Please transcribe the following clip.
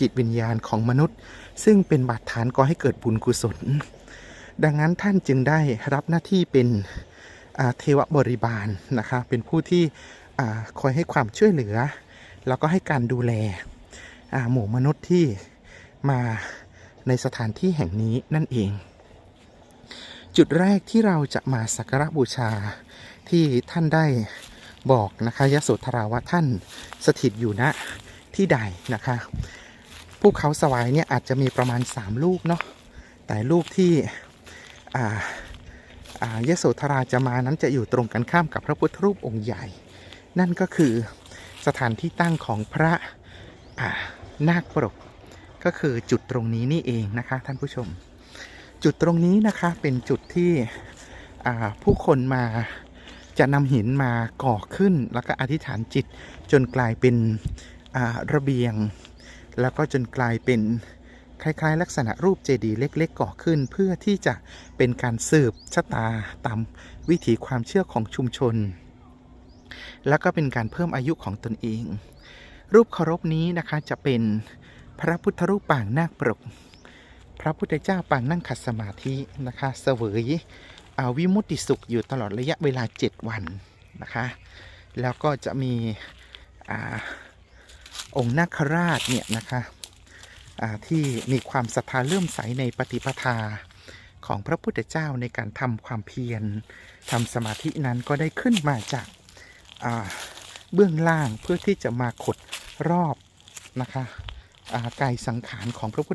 จิตวิญญาณของมนุษย์ ซึ่งเป็นบาดฐานก่อให้เกิดบุญกุศล ดังนั้นท่านจึงได้รับหน้าที่เป็นเทวบริบาลนะคะเป็นผู้ที่คอยให้ความช่วยเหลือ แล้วก็ให้การดูแลหมู่มนุษย์ที่มาในสถานที่แห่งนี้นั่นเอง จุดแรกที่เราจะมาสักการะบูชาที่ท่านได้บอกนะคะยโสธราว่าท่านสถิตอยู่ณ ที่ใดนะคะภูเขาสวายเนี่ยอาจจะมีประมาณ 3 ลูกเนาะแต่ลูกที่อ่าอ่ายโสธราจะมานั้นจะอยู่ตรงกันข้ามกับพระพุทธรูปองค์ใหญ่ นั่นก็คือสถานที่ตั้งของพระานาคปรกก็คือจุดตรงนี้นี่เองนะคะท่านผู้ชม จุดตรงนี้นะคะเป็นจุดที่ผู้คนมาจะนำหินมาก่อขึ้น แล้วก็อธิษฐานจิตจนกลายเป็น ระเบียง แล้วก็จนกลายเป็นคล้าย ๆ ลักษณะรูปเจดีย์เล็ก ๆ ก่อขึ้น เพื่อที่จะเป็นการสืบชะตาตามวิถีความเชื่อของชุมชน แล้วก็เป็นการเพิ่มอายุของตนเอง รูปเคารพนี้นะคะจะเป็นพระพุทธรูปปางนาคปรก พระพุทธเจ้าปางนั่งขัดสมาธินะคะเสวยอาวิมุติสุขอยู่ตลอดระยะเวลา 7 วันนะคะ แล้วก็จะมีอ่า องค์นาคราชเนี่ยนะคะที่มีความศรัทธาเลื่อมใสในปฏิปทาของพระพุทธเจ้าในการทำความเพียรทำสมาธินั้นก็ได้ขึ้นมาจากาเบื้องล่างเพื่อที่จะมาขดรอบนะคะากายสังขารของพระพุทธ